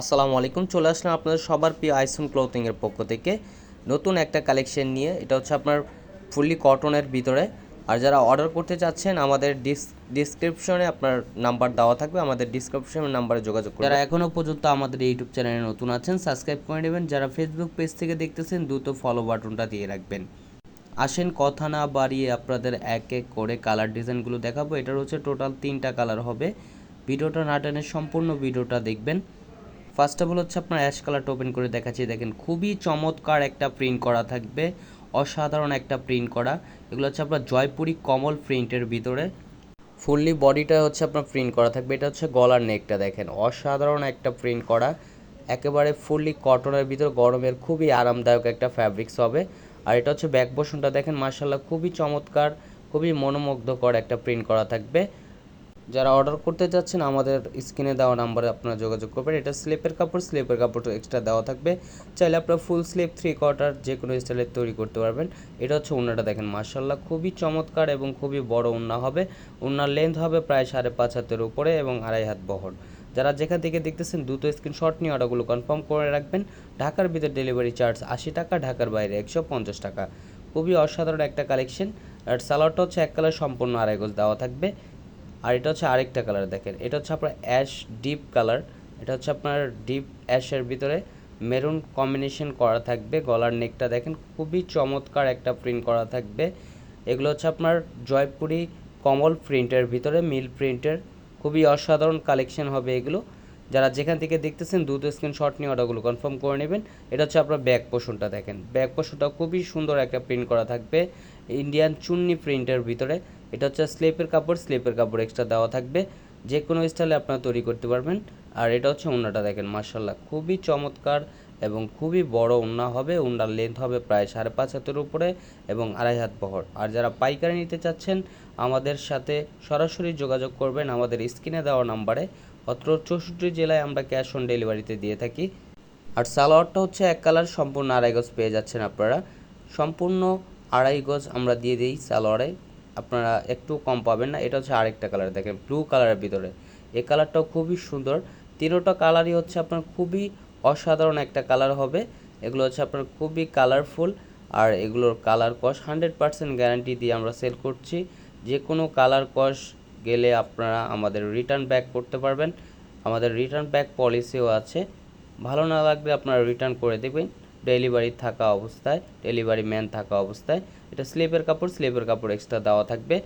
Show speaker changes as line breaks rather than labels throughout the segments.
আসসালামু আলাইকুম। চলে আসলাম আপনাদের সবার প্রিয় আইসন ক্লোথিংয়ের পক্ষ থেকে। নতুন একটা কালেকশন নিয়ে, এটা হচ্ছে আপনার ফুললি কটনের ভিতরে। আর যারা অর্ডার করতে চাচ্ছেন, আমাদের ডিসক্রিপশনে আপনার নাম্বার দেওয়া থাকবে। আমাদের ডিসক্রিপশনের নাম্বারে যোগাযোগ করুন। যারা এখনও পর্যন্ত আমাদের ইউটিউব চ্যানেলে নতুন আছেন সাবস্ক্রাইব করে নেবেন। যারা ফেসবুক পেজ থেকে দেখতেছেন, দ্রুত ফলো বাটনটা দিয়ে রাখবেন। আসেন, কথা না বাড়িয়ে আপনাদের এক এক করে কালার ডিজাইনগুলো দেখাবো। এটার হচ্ছে টোটাল তিনটা কালার হবে। ভিডিওটা না টেনে সম্পূর্ণ ভিডিওটা দেখবেন। ফার্স্ট অফ অল হচ্ছে আপনার অ্যাশ কালারটা ওপেন করে দেখাচ্ছি। দেখেন, খুবই চমৎকার একটা প্রিন্ট করা থাকবে। অসাধারণ একটা প্রিন্ট করা। এগুলো হচ্ছে আপনার জয়পুরি কমল প্রিন্টের ভিতরে। ফুললি বডিটা হচ্ছে আপনার প্রিন্ট করা থাকবে। এটা হচ্ছে গলার নেকটা দেখেন। অসাধারণ একটা প্রিন্ট করা। একেবারে ফুললি কটনের ভিতর গরমের খুবই আরামদায়ক একটা ফ্যাব্রিক্স হবে। আর এটা হচ্ছে ব্যাক পোর্শনটা দেখেন মার্শাল্লাহ খুবই চমৎকার, খুবই মনোমুগ্ধকর একটা প্রিন্ট করা থাকবে। যারা অর্ডার করতে চাচ্ছেন আমাদের স্ক্রিনে দেওয়া নাম্বারে আপনারা যোগাযোগ করবেন। এটা স্লিপের কাপড় স্লিপের কাপড় এক্সট্রা দেওয়া থাকবে। চাইলে আপনারা ফুল স্লিপ থ্রি কোয়ার্টার যে কোনো স্টাইলের তৈরি করতে পারবেন। এটা হচ্ছে উন্নাটা দেখেন মার্শাল্লাহ খুবই চমৎকার এবং খুবই বড় উন্না হবে। উন্নার লেন্থ হবে প্রায় সাড়ে পাঁচ হাতের উপরে এবং আড়াই হাত বহর। যারা যেখান থেকে দেখতেছেন, দ্রুত স্ক্রিনশট নিয়ে অর্ডারগুলো কনফার্ম করে রাখবেন। ঢাকার ভিতর ডেলিভারি চার্জ আশি টাকা, ঢাকার বাইরে একশো পঞ্চাশ টাকা। খুবই অসাধারণ একটা কালেকশন আর সালোয়ারটা হচ্ছে এক কালার সম্পূর্ণ আড়াই দেওয়া থাকবে। আর এটা হচ্ছে আরেকটা কালার দেখেন। এটা হচ্ছে আপনার অ্যাশ ডিপ কালার এটা হচ্ছে আপনার ডিপ অ্যাশের ভিতরে মেরুন কম্বিনেশন করা থাকবে, গলার নেকটা দেখেন খুবই চমৎকার একটা প্রিন্ট করা থাকবে। এগুলো হচ্ছে আপনার জয়পুরি কমল প্রিন্টের ভিতরে, মিল প্রিন্টের খুবই অসাধারণ কালেকশন হবে এগুলো। যারা যেখান থেকে দেখতেছেন, দ্রুত স্ক্রিনশট নিয়ে অর্ডারগুলো কনফার্ম করে নেবেন। এটা হচ্ছে আপনার ব্যাক পোষণটা দেখেন। ব্যাক পোষণটা খুবই সুন্দর একটা প্রিন্ট করা থাকবে। ইন্ডিয়ান চুন্নি প্রিন্টের ভিতরে। এটা হচ্ছে স্লিপের কাপড় স্লিপের কাপড় এক্সট্রা দেওয়া থাকবে। যে কোনো স্টাইলে আপনারা তৈরি করতে পারবেন। আর এটা হচ্ছে উন্নাটা দেখেন মার্শাল্লাহ খুবই চমৎকার এবং খুবই বড় উন্না হবে। উন্নার লেন্থ হবে প্রায় সাড়ে পাঁচ হাতের উপরে এবং আড়াই হাত বহর। আর যারা পাইকারি নিতে চাচ্ছেন, আমাদের সাথে সরাসরি যোগাযোগ করবেন আমাদের স্ক্রিনে দেওয়া নাম্বারে। অত্র চৌষট্টি জেলায় আমরা ক্যাশ অন ডেলিভারিতে দিয়ে থাকি। আর সালোয়ারটা হচ্ছে এক কালার, সম্পূর্ণ আড়াই গজ পেয়ে যাচ্ছেন আপনারা। সম্পূর্ণ আড়াই গজ আমরা দিয়ে দিই সালোয়ারে। আপনারা একটু কম পাবেন না। এটা হচ্ছে আরেকটা কালার দেখেন ব্লু কালারের ভিতরে। এই কালারটাও খুবই সুন্দর। তিনোটা কালারই হচ্ছে আপনার খুবই অসাধারণ একটা কালার হবে। এগুলো হচ্ছে আপনার খুবই কালারফুল আর এগুলোর কালার কস হান্ড্রেড পার্সেন্ট গ্যারান্টি দিয়ে আমরা সেল করছি। যে কোনো কালার কস গেলে আপনারা আমাদের রিটার্ন ব্যাক করতে পারবেন। আমাদের রিটার্ন ব্যাক পলিসিও আছে। ভালো না লাগলে আপনারা রিটার্ন করে দেবেন। ডেলিভারি থাকা অবস্থায় ডেলিভারি ম্যান থাকা অবস্থায়, এটা স্লিপের কাপড় স্লিপের কাপড় এক্সট্রা দেওয়া থাকবে।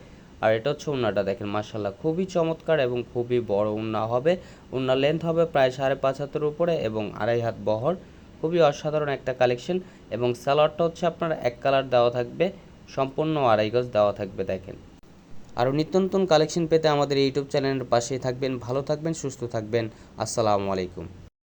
আর এটা হচ্ছে উন্নাটা দেখেন মার্শাল্লাহ খুবই চমৎকার এবং খুবই বড় উন্না হবে। উন্নার লেন্থ হবে প্রায় সাড়ে পাঁচ হাতের উপরে এবং আড়াই হাত বহর। খুবই অসাধারণ একটা কালেকশন এবং সালোয়ারটা হচ্ছে আপনার এক কালার দেওয়া থাকবে, সম্পূর্ণ আড়াই গজ দেওয়া থাকবে দেখেন। আরও নিত্য নতুন কালেকশন পেতে আমাদের ইউটিউব চ্যানেলের পাশেই থাকবেন, ভালো থাকবেন, সুস্থ থাকবেন। আসসালামু আলাইকুম।